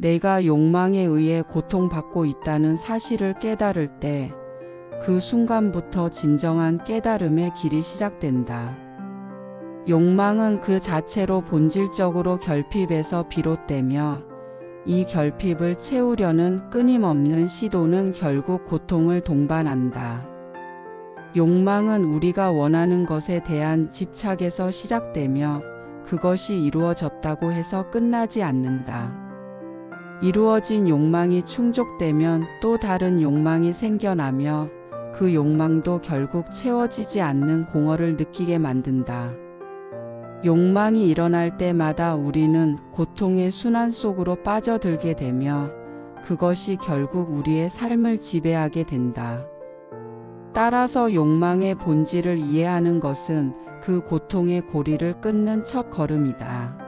내가 욕망에 의해 고통받고 있다는 사실을 깨달을 때 그 순간부터 진정한 깨달음의 길이 시작된다. 욕망은 그 자체로 본질적으로 결핍에서 비롯되며 이 결핍을 채우려는 끊임없는 시도는 결국 고통을 동반한다. 욕망은 우리가 원하는 것에 대한 집착에서 시작되며 그것이 이루어졌다고 해서 끝나지 않는다. 이루어진 욕망이 충족되면 또 다른 욕망이 생겨나며 그 욕망도 결국 채워지지 않는 공허를 느끼게 만든다. 욕망이 일어날 때마다 우리는 고통의 순환 속으로 빠져들게 되며 그것이 결국 우리의 삶을 지배하게 된다. 따라서 욕망의 본질을 이해하는 것은 그 고통의 고리를 끊는 첫 걸음이다.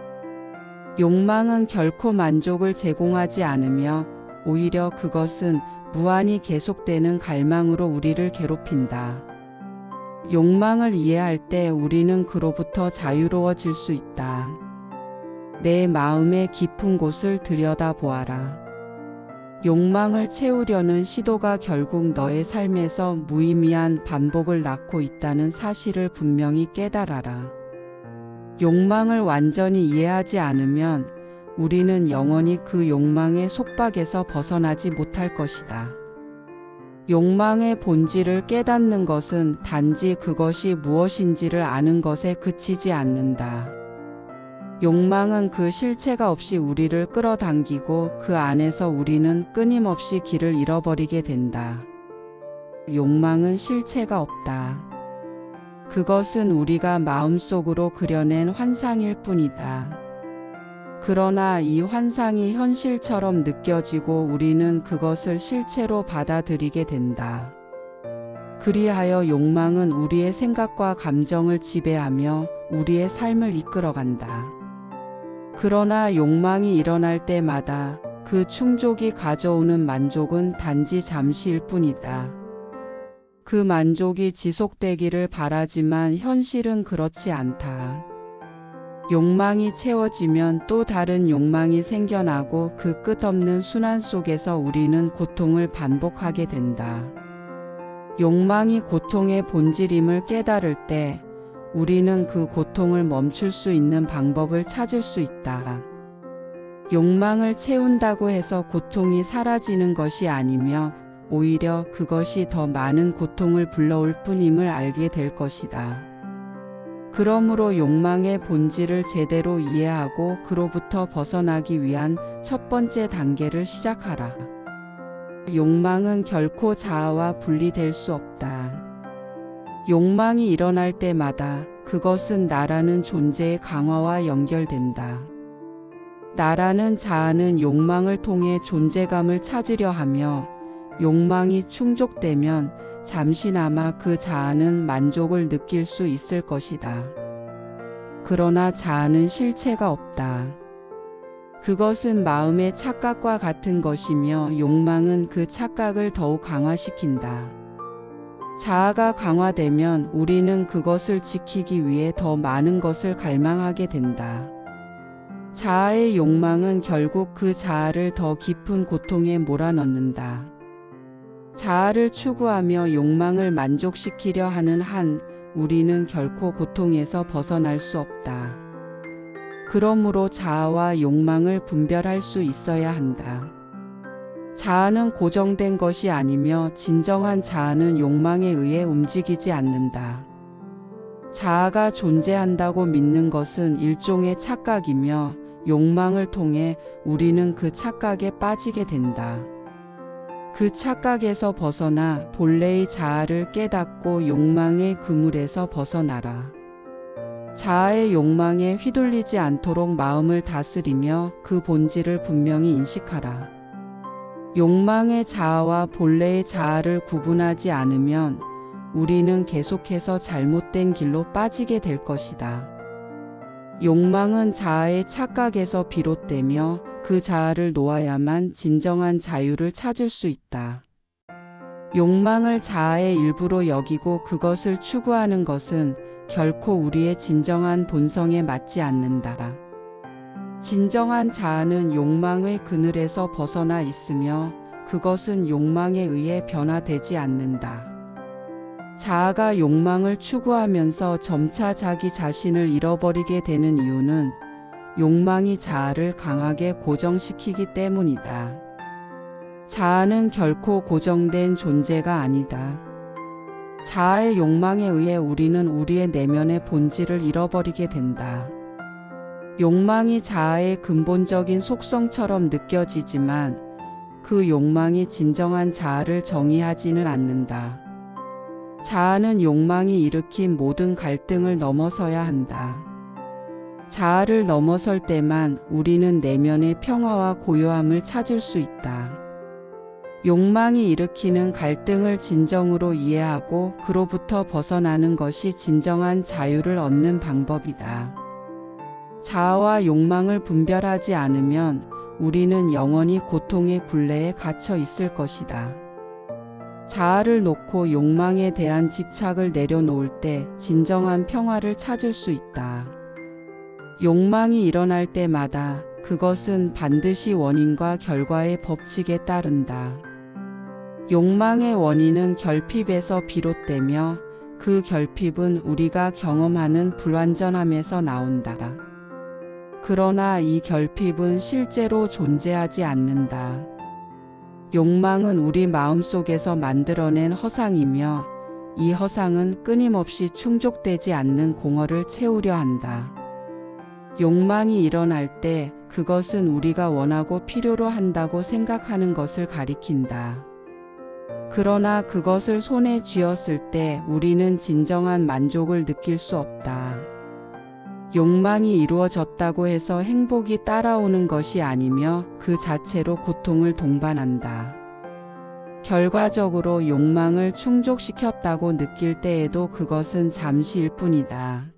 욕망은 결코 만족을 제공하지 않으며 오히려 그것은 무한히 계속되는 갈망으로 우리를 괴롭힌다. 욕망을 이해할 때 우리는 그로부터 자유로워질 수 있다. 내 마음의 깊은 곳을 들여다 보아라. 욕망을 채우려는 시도가 결국 너의 삶에서 무의미한 반복을 낳고 있다는 사실을 분명히 깨달아라. 욕망을 완전히 이해하지 않으면 우리는 영원히 그 욕망의 속박에서 벗어나지 못할 것이다. 욕망의 본질을 깨닫는 것은 단지 그것이 무엇인지를 아는 것에 그치지 않는다. 욕망은 그 실체가 없이 우리를 끌어당기고 그 안에서 우리는 끊임없이 길을 잃어버리게 된다. 욕망은 실체가 없다. 그것은 우리가 마음속으로 그려낸 환상일 뿐이다. 그러나 이 환상이 현실처럼 느껴지고 우리는 그것을 실체로 받아들이게 된다. 그리하여 욕망은 우리의 생각과 감정을 지배하며 우리의 삶을 이끌어간다. 그러나 욕망이 일어날 때마다 그 충족이 가져오는 만족은 단지 잠시일 뿐이다. 그 만족이 지속되기를 바라지만 현실은 그렇지 않다. 욕망이 채워지면 또 다른 욕망이 생겨나고 그 끝없는 순환 속에서 우리는 고통을 반복하게 된다. 욕망이 고통의 본질임을 깨달을 때 우리는 그 고통을 멈출 수 있는 방법을 찾을 수 있다. 욕망을 채운다고 해서 고통이 사라지는 것이 아니며 오히려 그것이 더 많은 고통을 불러올 뿐임을 알게 될 것이다. 그러므로 욕망의 본질을 제대로 이해하고 그로부터 벗어나기 위한 첫 번째 단계를 시작하라. 욕망은 결코 자아와 분리될 수 없다. 욕망이 일어날 때마다 그것은 나라는 존재의 강화와 연결된다. 나라는 자아는 욕망을 통해 존재감을 찾으려 하며 욕망이 충족되면 잠시나마 그 자아는 만족을 느낄 수 있을 것이다. 그러나 자아는 실체가 없다. 그것은 마음의 착각과 같은 것이며 욕망은 그 착각을 더욱 강화시킨다. 자아가 강화되면 우리는 그것을 지키기 위해 더 많은 것을 갈망하게 된다. 자아의 욕망은 결국 그 자아를 더 깊은 고통에 몰아넣는다. 자아를 추구하며 욕망을 만족시키려 하는 한 우리는 결코 고통에서 벗어날 수 없다. 그러므로 자아와 욕망을 분별할 수 있어야 한다. 자아는 고정된 것이 아니며 진정한 자아는 욕망에 의해 움직이지 않는다. 자아가 존재한다고 믿는 것은 일종의 착각이며 욕망을 통해 우리는 그 착각에 빠지게 된다. 그 착각에서 벗어나 본래의 자아를 깨닫고 욕망의 그물에서 벗어나라. 자아의 욕망에 휘둘리지 않도록 마음을 다스리며 그 본질을 분명히 인식하라. 욕망의 자아와 본래의 자아를 구분하지 않으면 우리는 계속해서 잘못된 길로 빠지게 될 것이다. 욕망은 자아의 착각에서 비롯되며 그 자아를 놓아야만 진정한 자유를 찾을 수 있다. 욕망을 자아의 일부로 여기고 그것을 추구하는 것은 결코 우리의 진정한 본성에 맞지 않는다. 진정한 자아는 욕망의 그늘에서 벗어나 있으며 그것은 욕망에 의해 변화되지 않는다. 자아가 욕망을 추구하면서 점차 자기 자신을 잃어버리게 되는 이유는 욕망이 자아를 강하게 고정시키기 때문이다. 자아는 결코 고정된 존재가 아니다. 자아의 욕망에 의해 우리는 우리의 내면의 본질을 잃어버리게 된다. 욕망이 자아의 근본적인 속성처럼 느껴지지만 그 욕망이 진정한 자아를 정의하지는 않는다. 자아는 욕망이 일으킨 모든 갈등을 넘어서야 한다. 자아를 넘어설 때만 우리는 내면의 평화와 고요함을 찾을 수 있다. 욕망이 일으키는 갈등을 진정으로 이해하고 그로부터 벗어나는 것이 진정한 자유를 얻는 방법이다. 자아와 욕망을 분별하지 않으면 우리는 영원히 고통의 굴레에 갇혀 있을 것이다. 자아를 놓고 욕망에 대한 집착을 내려놓을 때 진정한 평화를 찾을 수 있다. 욕망이 일어날 때마다 그것은 반드시 원인과 결과의 법칙에 따른다. 욕망의 원인은 결핍에서 비롯되며 그 결핍은 우리가 경험하는 불완전함에서 나온다. 그러나 이 결핍은 실제로 존재하지 않는다. 욕망은 우리 마음속에서 만들어낸 허상이며 이 허상은 끊임없이 충족되지 않는 공허를 채우려 한다. 욕망이 일어날 때 그것은 우리가 원하고 필요로 한다고 생각하는 것을 가리킨다. 그러나 그것을 손에 쥐었을 때 우리는 진정한 만족을 느낄 수 없다. 욕망이 이루어졌다고 해서 행복이 따라오는 것이 아니며 그 자체로 고통을 동반한다. 결과적으로 욕망을 충족시켰다고 느낄 때에도 그것은 잠시일 뿐이다.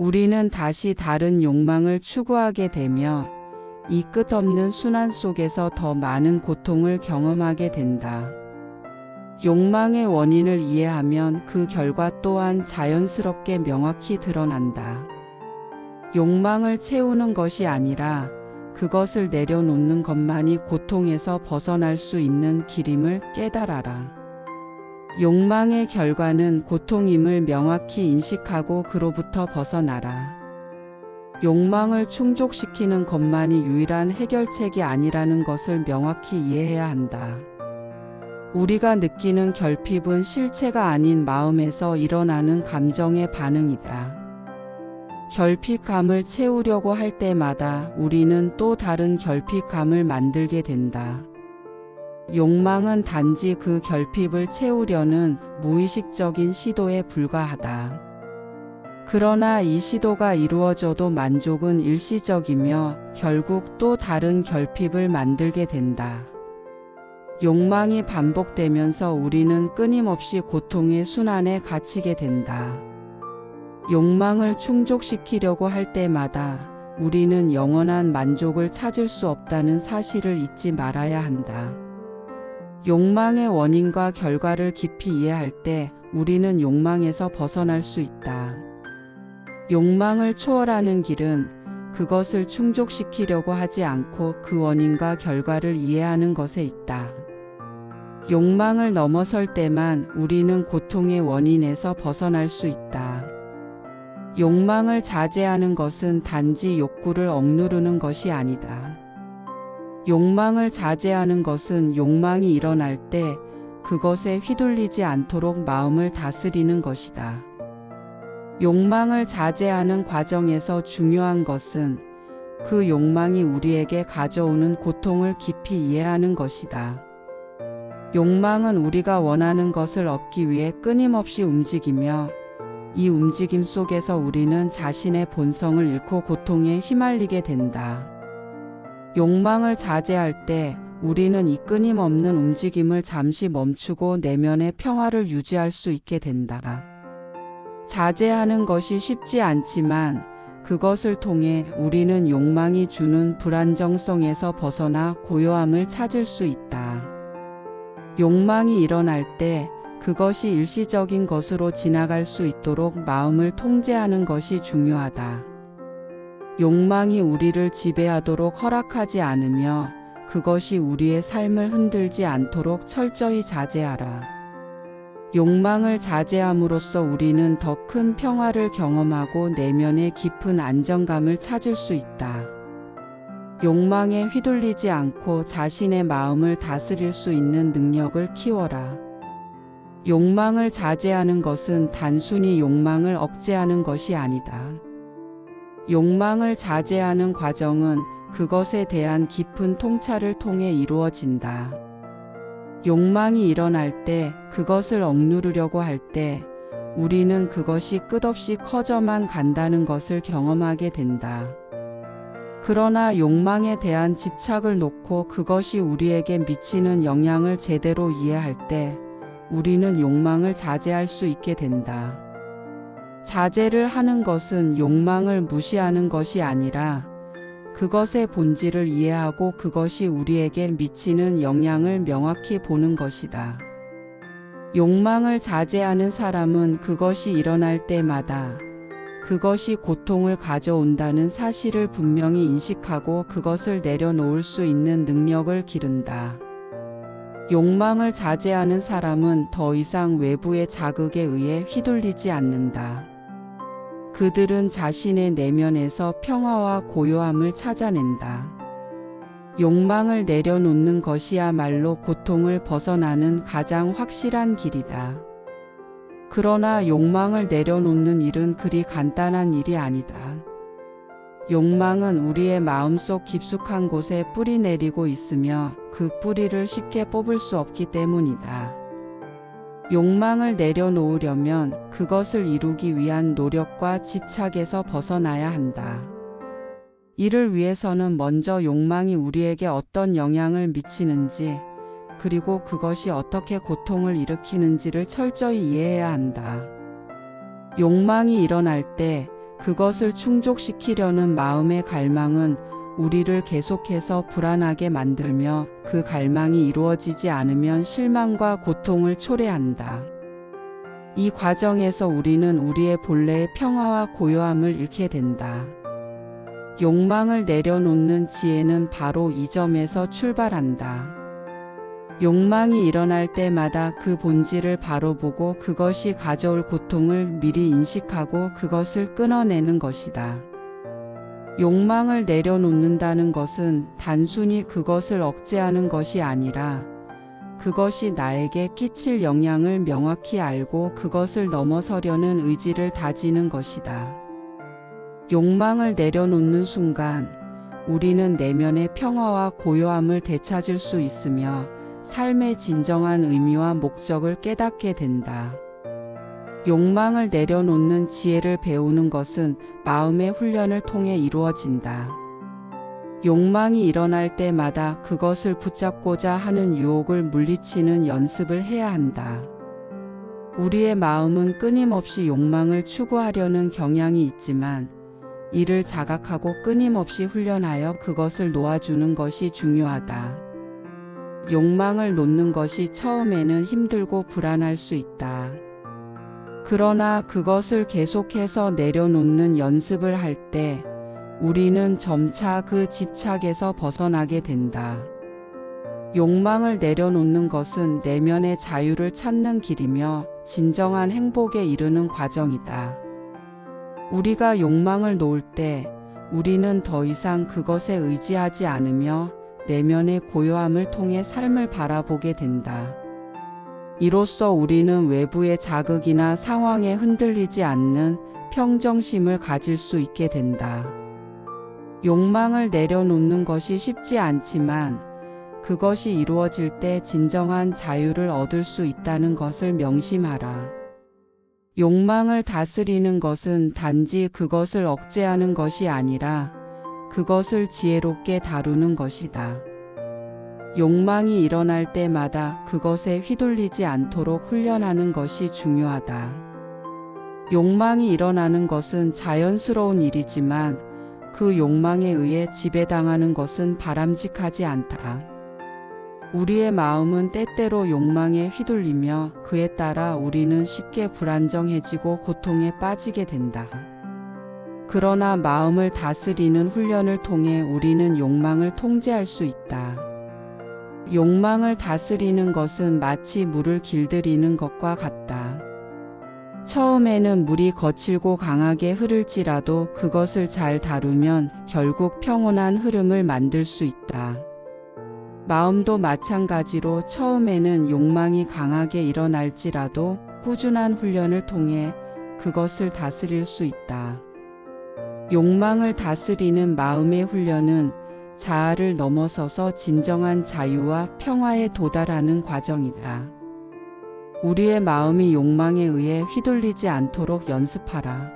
우리는 다시 다른 욕망을 추구하게 되며 이 끝없는 순환 속에서 더 많은 고통을 경험하게 된다. 욕망의 원인을 이해하면 그 결과 또한 자연스럽게 명확히 드러난다. 욕망을 채우는 것이 아니라 그것을 내려놓는 것만이 고통에서 벗어날 수 있는 길임을 깨달아라. 욕망의 결과는 고통임을 명확히 인식하고 그로부터 벗어나라. 욕망을 충족시키는 것만이 유일한 해결책이 아니라는 것을 명확히 이해해야 한다. 우리가 느끼는 결핍은 실체가 아닌 마음에서 일어나는 감정의 반응이다. 결핍감을 채우려고 할 때마다 우리는 또 다른 결핍감을 만들게 된다. 욕망은 단지 그 결핍을 채우려는 무의식적인 시도에 불과하다. 그러나 이 시도가 이루어져도 만족은 일시적이며 결국 또 다른 결핍을 만들게 된다. 욕망이 반복되면서 우리는 끊임없이 고통의 순환에 갇히게 된다. 욕망을 충족시키려고 할 때마다 우리는 영원한 만족을 찾을 수 없다는 사실을 잊지 말아야 한다. 욕망의 원인과 결과를 깊이 이해할 때 우리는 욕망에서 벗어날 수 있다. 욕망을 초월하는 길은 그것을 충족시키려고 하지 않고 그 원인과 결과를 이해하는 것에 있다. 욕망을 넘어설 때만 우리는 고통의 원인에서 벗어날 수 있다. 욕망을 자제하는 것은 단지 욕구를 억누르는 것이 아니다. 욕망을 자제하는 것은 욕망이 일어날 때 그것에 휘둘리지 않도록 마음을 다스리는 것이다. 욕망을 자제하는 과정에서 중요한 것은 그 욕망이 우리에게 가져오는 고통을 깊이 이해하는 것이다. 욕망은 우리가 원하는 것을 얻기 위해 끊임없이 움직이며 이 움직임 속에서 우리는 자신의 본성을 잃고 고통에 휘말리게 된다. 욕망을 자제할 때 우리는 이 끊임없는 움직임을 잠시 멈추고 내면의 평화를 유지할 수 있게 된다. 자제하는 것이 쉽지 않지만 그것을 통해 우리는 욕망이 주는 불안정성에서 벗어나 고요함을 찾을 수 있다. 욕망이 일어날 때 그것이 일시적인 것으로 지나갈 수 있도록 마음을 통제하는 것이 중요하다. 욕망이 우리를 지배하도록 허락하지 않으며 그것이 우리의 삶을 흔들지 않도록 철저히 자제하라. 욕망을 자제함으로써 우리는 더 큰 평화를 경험하고 내면의 깊은 안정감을 찾을 수 있다. 욕망에 휘둘리지 않고 자신의 마음을 다스릴 수 있는 능력을 키워라. 욕망을 자제하는 것은 단순히 욕망을 억제하는 것이 아니다. 욕망을 자제하는 과정은 그것에 대한 깊은 통찰을 통해 이루어진다. 욕망이 일어날 때 그것을 억누르려고 할 때 우리는 그것이 끝없이 커져만 간다는 것을 경험하게 된다. 그러나 욕망에 대한 집착을 놓고 그것이 우리에게 미치는 영향을 제대로 이해할 때 우리는 욕망을 자제할 수 있게 된다. 자제를 하는 것은 욕망을 무시하는 것이 아니라 그것의 본질을 이해하고 그것이 우리에게 미치는 영향을 명확히 보는 것이다. 욕망을 자제하는 사람은 그것이 일어날 때마다 그것이 고통을 가져온다는 사실을 분명히 인식하고 그것을 내려놓을 수 있는 능력을 기른다. 욕망을 자제하는 사람은 더 이상 외부의 자극에 의해 휘둘리지 않는다. 그들은 자신의 내면에서 평화와 고요함을 찾아낸다. 욕망을 내려놓는 것이야말로 고통을 벗어나는 가장 확실한 길이다. 그러나 욕망을 내려놓는 일은 그리 간단한 일이 아니다. 욕망은 우리의 마음속 깊숙한 곳에 뿌리 내리고 있으며 그 뿌리를 쉽게 뽑을 수 없기 때문이다. 욕망을 내려놓으려면 그것을 이루기 위한 노력과 집착에서 벗어나야 한다. 이를 위해서는 먼저 욕망이 우리에게 어떤 영향을 미치는지, 그리고 그것이 어떻게 고통을 일으키는지를 철저히 이해해야 한다. 욕망이 일어날 때 그것을 충족시키려는 마음의 갈망은 우리를 계속해서 불안하게 만들며 그 갈망이 이루어지지 않으면 실망과 고통을 초래한다. 이 과정에서 우리는 우리의 본래의 평화와 고요함을 잃게 된다. 욕망을 내려놓는 지혜는 바로 이 점에서 출발한다. 욕망이 일어날 때마다 그 본질을 바로 보고 그것이 가져올 고통을 미리 인식하고 그것을 끊어내는 것이다. 욕망을 내려놓는다는 것은 단순히 그것을 억제하는 것이 아니라 그것이 나에게 끼칠 영향을 명확히 알고 그것을 넘어서려는 의지를 다지는 것이다. 욕망을 내려놓는 순간 우리는 내면의 평화와 고요함을 되찾을 수 있으며 삶의 진정한 의미와 목적을 깨닫게 된다. 욕망을 내려놓는 지혜를 배우는 것은 마음의 훈련을 통해 이루어진다. 욕망이 일어날 때마다 그것을 붙잡고자 하는 유혹을 물리치는 연습을 해야 한다. 우리의 마음은 끊임없이 욕망을 추구하려는 경향이 있지만 이를 자각하고 끊임없이 훈련하여 그것을 놓아주는 것이 중요하다. 욕망을 놓는 것이 처음에는 힘들고 불안할 수 있다. 그러나 그것을 계속해서 내려놓는 연습을 할 때 우리는 점차 그 집착에서 벗어나게 된다. 욕망을 내려놓는 것은 내면의 자유를 찾는 길이며 진정한 행복에 이르는 과정이다. 우리가 욕망을 놓을 때 우리는 더 이상 그것에 의지하지 않으며 내면의 고요함을 통해 삶을 바라보게 된다. 이로써 우리는 외부의 자극이나 상황에 흔들리지 않는 평정심을 가질 수 있게 된다. 욕망을 내려놓는 것이 쉽지 않지만 그것이 이루어질 때 진정한 자유를 얻을 수 있다는 것을 명심하라. 욕망을 다스리는 것은 단지 그것을 억제하는 것이 아니라 그것을 지혜롭게 다루는 것이다. 욕망이 일어날 때마다 그것에 휘둘리지 않도록 훈련하는 것이 중요하다. 욕망이 일어나는 것은 자연스러운 일이지만 그 욕망에 의해 지배당하는 것은 바람직하지 않다. 우리의 마음은 때때로 욕망에 휘둘리며 그에 따라 우리는 쉽게 불안정해지고 고통에 빠지게 된다. 그러나 마음을 다스리는 훈련을 통해 우리는 욕망을 통제할 수 있다. 욕망을 다스리는 것은 마치 물을 길들이는 것과 같다. 처음에는 물이 거칠고 강하게 흐를지라도 그것을 잘 다루면 결국 평온한 흐름을 만들 수 있다. 마음도 마찬가지로 처음에는 욕망이 강하게 일어날지라도 꾸준한 훈련을 통해 그것을 다스릴 수 있다. 욕망을 다스리는 마음의 훈련은 자아를 넘어서서 진정한 자유와 평화에 도달하는 과정이다. 우리의 마음이 욕망에 의해 휘둘리지 않도록 연습하라.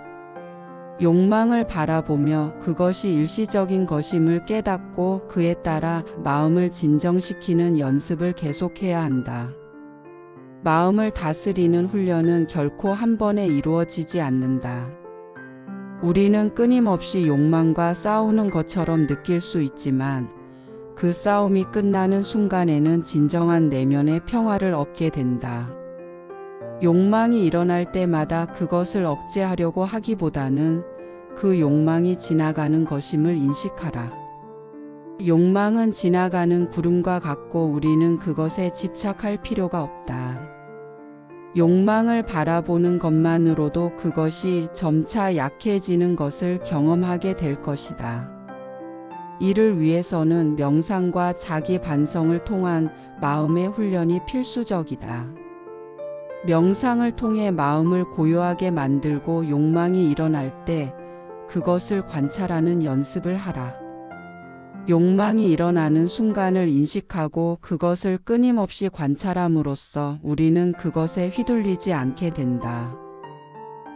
욕망을 바라보며 그것이 일시적인 것임을 깨닫고 그에 따라 마음을 진정시키는 연습을 계속해야 한다. 마음을 다스리는 훈련은 결코 한 번에 이루어지지 않는다. 우리는 끊임없이 욕망과 싸우는 것처럼 느낄 수 있지만 그 싸움이 끝나는 순간에는 진정한 내면의 평화를 얻게 된다. 욕망이 일어날 때마다 그것을 억제하려고 하기보다는 그 욕망이 지나가는 것임을 인식하라. 욕망은 지나가는 구름과 같고 우리는 그것에 집착할 필요가 없다. 욕망을 바라보는 것만으로도 그것이 점차 약해지는 것을 경험하게 될 것이다. 이를 위해서는 명상과 자기 반성을 통한 마음의 훈련이 필수적이다. 명상을 통해 마음을 고요하게 만들고 욕망이 일어날 때 그것을 관찰하는 연습을 하라. 욕망이 일어나는 순간을 인식하고 그것을 끊임없이 관찰함으로써 우리는 그것에 휘둘리지 않게 된다.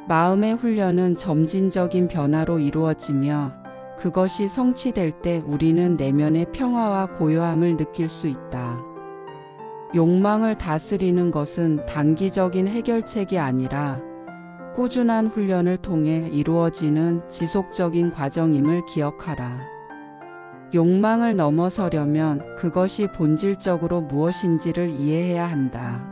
마음의 훈련은 점진적인 변화로 이루어지며 그것이 성취될 때 우리는 내면의 평화와 고요함을 느낄 수 있다. 욕망을 다스리는 것은 단기적인 해결책이 아니라 꾸준한 훈련을 통해 이루어지는 지속적인 과정임을 기억하라. 욕망을 넘어서려면 그것이 본질적으로 무엇인지를 이해해야 한다.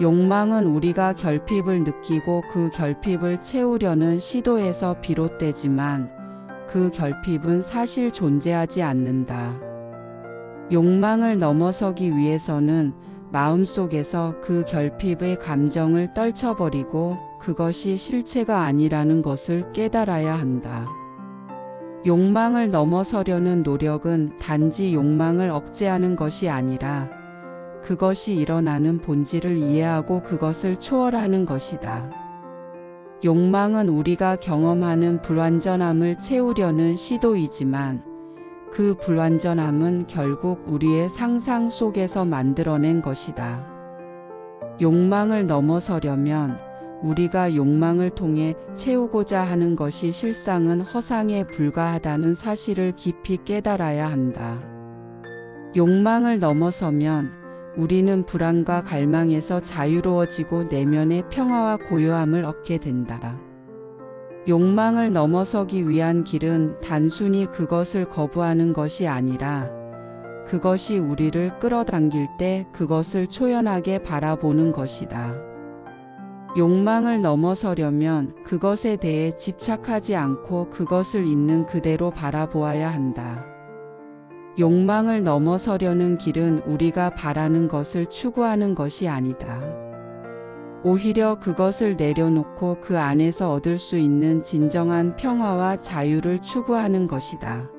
욕망은 우리가 결핍을 느끼고 그 결핍을 채우려는 시도에서 비롯되지만 그 결핍은 사실 존재하지 않는다. 욕망을 넘어서기 위해서는 마음속에서 그 결핍의 감정을 떨쳐버리고 그것이 실체가 아니라는 것을 깨달아야 한다. 욕망을 넘어서려는 노력은 단지 욕망을 억제하는 것이 아니라 그것이 일어나는 본질을 이해하고 그것을 초월하는 것이다. 욕망은 우리가 경험하는 불완전함을 채우려는 시도이지만 그 불완전함은 결국 우리의 상상 속에서 만들어낸 것이다. 욕망을 넘어서려면 우리가 욕망을 통해 채우고자 하는 것이 실상은 허상에 불과하다는 사실을 깊이 깨달아야 한다. 욕망을 넘어서면 우리는 불안과 갈망에서 자유로워지고 내면의 평화와 고요함을 얻게 된다. 욕망을 넘어서기 위한 길은 단순히 그것을 거부하는 것이 아니라 그것이 우리를 끌어당길 때 그것을 초연하게 바라보는 것이다. 욕망을 넘어서려면 그것에 대해 집착하지 않고 그것을 있는 그대로 바라보아야 한다. 욕망을 넘어서려는 길은 우리가 바라는 것을 추구하는 것이 아니다. 오히려 그것을 내려놓고 그 안에서 얻을 수 있는 진정한 평화와 자유를 추구하는 것이다.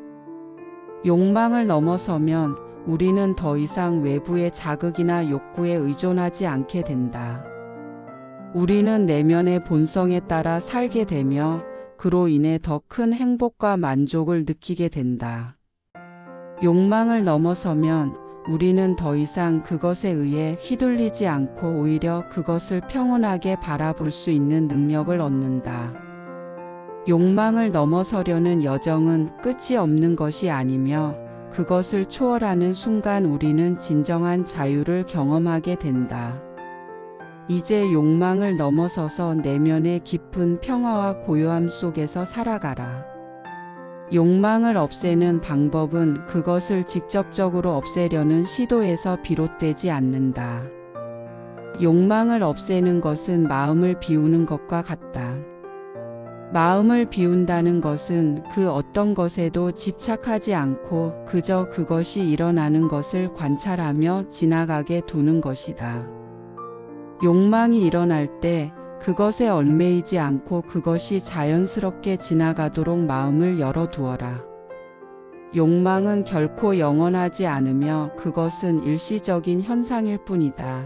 욕망을 넘어서면 우리는 더 이상 외부의 자극이나 욕구에 의존하지 않게 된다. 우리는 내면의 본성에 따라 살게 되며 그로 인해 더 큰 행복과 만족을 느끼게 된다. 욕망을 넘어서면 우리는 더 이상 그것에 의해 휘둘리지 않고 오히려 그것을 평온하게 바라볼 수 있는 능력을 얻는다. 욕망을 넘어서려는 여정은 끝이 없는 것이 아니며 그것을 초월하는 순간 우리는 진정한 자유를 경험하게 된다. 이제 욕망을 넘어서서 내면의 깊은 평화와 고요함 속에서 살아가라. 욕망을 없애는 방법은 그것을 직접적으로 없애려는 시도에서 비롯되지 않는다. 욕망을 없애는 것은 마음을 비우는 것과 같다. 마음을 비운다는 것은 그 어떤 것에도 집착하지 않고 그저 그것이 일어나는 것을 관찰하며 지나가게 두는 것이다. 욕망이 일어날 때 그것에 얽매이지 않고 그것이 자연스럽게 지나가도록 마음을 열어두어라. 욕망은 결코 영원하지 않으며 그것은 일시적인 현상일 뿐이다.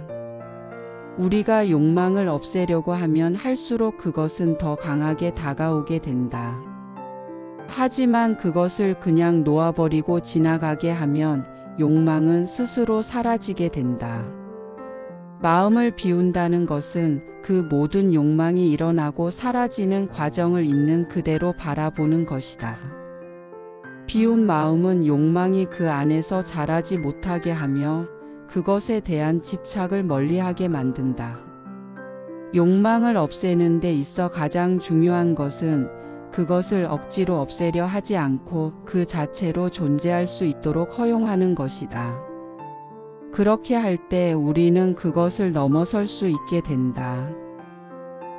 우리가 욕망을 없애려고 하면 할수록 그것은 더 강하게 다가오게 된다. 하지만 그것을 그냥 놓아버리고 지나가게 하면 욕망은 스스로 사라지게 된다. 마음을 비운다는 것은 그 모든 욕망이 일어나고 사라지는 과정을 있는 그대로 바라보는 것이다. 비운 마음은 욕망이 그 안에서 자라지 못하게 하며 그것에 대한 집착을 멀리하게 만든다. 욕망을 없애는 데 있어 가장 중요한 것은 그것을 억지로 없애려 하지 않고 그 자체로 존재할 수 있도록 허용하는 것이다. 그렇게 할 때 우리는 그것을 넘어설 수 있게 된다.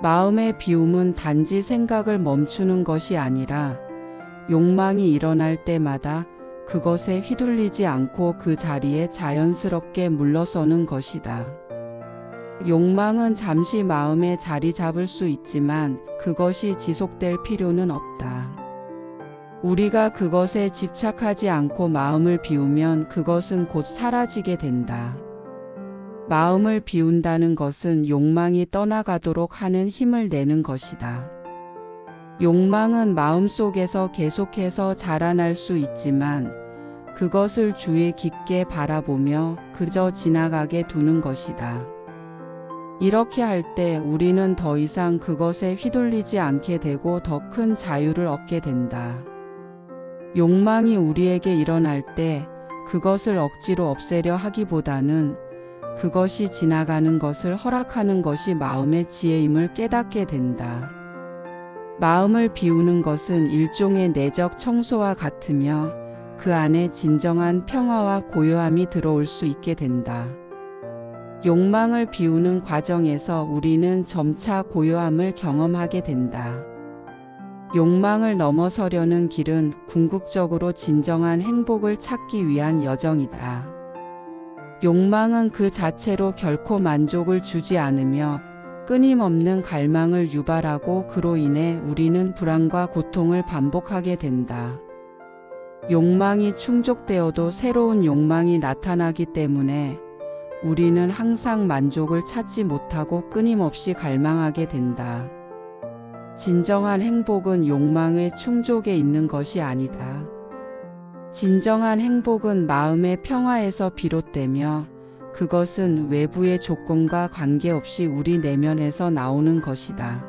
마음의 비움은 단지 생각을 멈추는 것이 아니라 욕망이 일어날 때마다 그것에 휘둘리지 않고 그 자리에 자연스럽게 물러서는 것이다. 욕망은 잠시 마음에 자리 잡을 수 있지만 그것이 지속될 필요는 없다. 우리가 그것에 집착하지 않고 마음을 비우면 그것은 곧 사라지게 된다. 마음을 비운다는 것은 욕망이 떠나가도록 하는 힘을 내는 것이다. 욕망은 마음 속에서 계속해서 자라날 수 있지만 그것을 주의 깊게 바라보며 그저 지나가게 두는 것이다. 이렇게 할 때 우리는 더 이상 그것에 휘둘리지 않게 되고 더 큰 자유를 얻게 된다. 욕망이 우리에게 일어날 때 그것을 억지로 없애려 하기보다는 그것이 지나가는 것을 허락하는 것이 마음의 지혜임을 깨닫게 된다. 마음을 비우는 것은 일종의 내적 청소와 같으며 그 안에 진정한 평화와 고요함이 들어올 수 있게 된다. 욕망을 비우는 과정에서 우리는 점차 고요함을 경험하게 된다. 욕망을 넘어서려는 길은 궁극적으로 진정한 행복을 찾기 위한 여정이다. 욕망은 그 자체로 결코 만족을 주지 않으며 끊임없는 갈망을 유발하고 그로 인해 우리는 불안과 고통을 반복하게 된다. 욕망이 충족되어도 새로운 욕망이 나타나기 때문에 우리는 항상 만족을 찾지 못하고 끊임없이 갈망하게 된다. 진정한 행복은 욕망의 충족에 있는 것이 아니다. 진정한 행복은 마음의 평화에서 비롯되며 그것은 외부의 조건과 관계없이 우리 내면에서 나오는 것이다.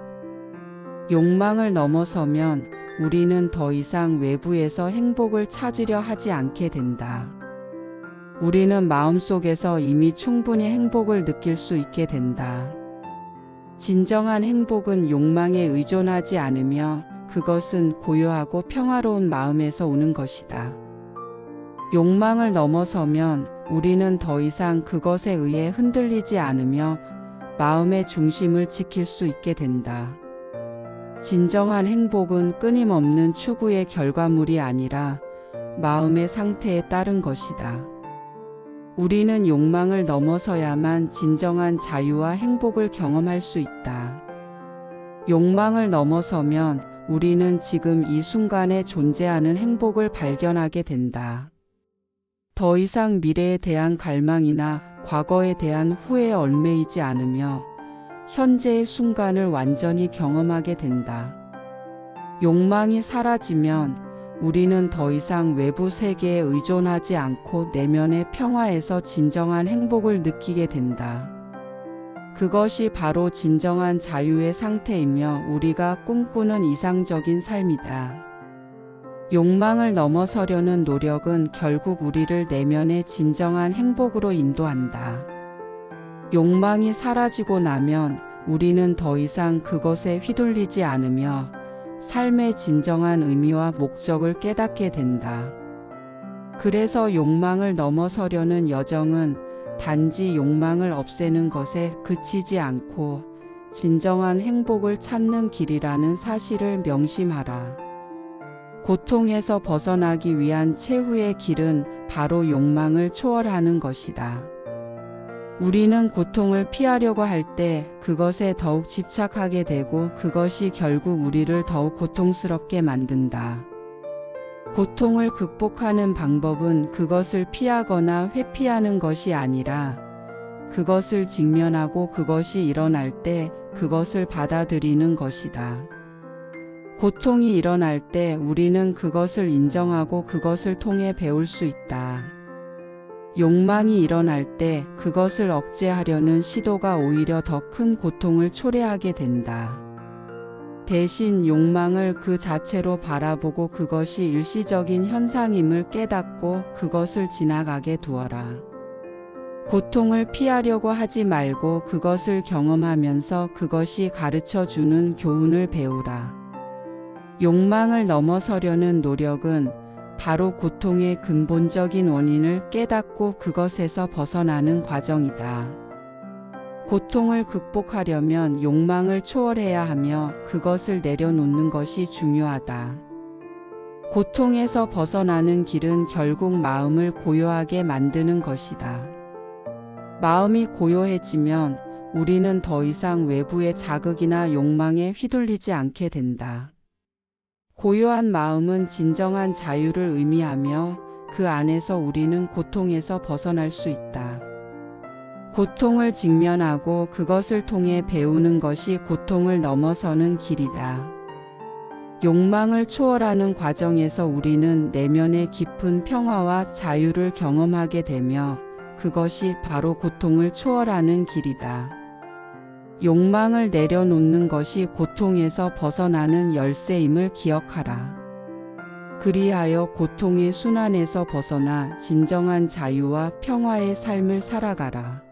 욕망을 넘어서면 우리는 더 이상 외부에서 행복을 찾으려 하지 않게 된다. 우리는 마음속에서 이미 충분히 행복을 느낄 수 있게 된다. 진정한 행복은 욕망에 의존하지 않으며 그것은 고요하고 평화로운 마음에서 오는 것이다. 욕망을 넘어서면 우리는 더 이상 그것에 의해 흔들리지 않으며 마음의 중심을 지킬 수 있게 된다. 진정한 행복은 끊임없는 추구의 결과물이 아니라 마음의 상태에 따른 것이다. 우리는 욕망을 넘어서야만 진정한 자유와 행복을 경험할 수 있다. 욕망을 넘어서면 우리는 지금 이 순간에 존재하는 행복을 발견하게 된다. 더 이상 미래에 대한 갈망이나 과거에 대한 후회에 얽매이지 않으며 현재의 순간을 완전히 경험하게 된다. 욕망이 사라지면 우리는 더 이상 외부 세계에 의존하지 않고 내면의 평화에서 진정한 행복을 느끼게 된다. 그것이 바로 진정한 자유의 상태이며 우리가 꿈꾸는 이상적인 삶이다. 욕망을 넘어서려는 노력은 결국 우리를 내면의 진정한 행복으로 인도한다. 욕망이 사라지고 나면 우리는 더 이상 그것에 휘둘리지 않으며 삶의 진정한 의미와 목적을 깨닫게 된다. 그래서 욕망을 넘어서려는 여정은 단지 욕망을 없애는 것에 그치지 않고 진정한 행복을 찾는 길이라는 사실을 명심하라. 고통에서 벗어나기 위한 최후의 길은 바로 욕망을 초월하는 것이다. 우리는 고통을 피하려고 할 때 그것에 더욱 집착하게 되고 그것이 결국 우리를 더욱 고통스럽게 만든다. 고통을 극복하는 방법은 그것을 피하거나 회피하는 것이 아니라 그것을 직면하고 그것이 일어날 때 그것을 받아들이는 것이다. 고통이 일어날 때 우리는 그것을 인정하고 그것을 통해 배울 수 있다. 욕망이 일어날 때 그것을 억제하려는 시도가 오히려 더 큰 고통을 초래하게 된다. 대신 욕망을 그 자체로 바라보고 그것이 일시적인 현상임을 깨닫고 그것을 지나가게 두어라. 고통을 피하려고 하지 말고 그것을 경험하면서 그것이 가르쳐 주는 교훈을 배우라. 욕망을 넘어서려는 노력은 바로 고통의 근본적인 원인을 깨닫고 그것에서 벗어나는 과정이다. 고통을 극복하려면 욕망을 초월해야 하며 그것을 내려놓는 것이 중요하다. 고통에서 벗어나는 길은 결국 마음을 고요하게 만드는 것이다. 마음이 고요해지면 우리는 더 이상 외부의 자극이나 욕망에 휘둘리지 않게 된다. 고요한 마음은 진정한 자유를 의미하며 그 안에서 우리는 고통에서 벗어날 수 있다. 고통을 직면하고 그것을 통해 배우는 것이 고통을 넘어서는 길이다. 욕망을 초월하는 과정에서 우리는 내면의 깊은 평화와 자유를 경험하게 되며 그것이 바로 고통을 초월하는 길이다. 욕망을 내려놓는 것이 고통에서 벗어나는 열쇠임을 기억하라. 그리하여 고통의 순환에서 벗어나 진정한 자유와 평화의 삶을 살아가라.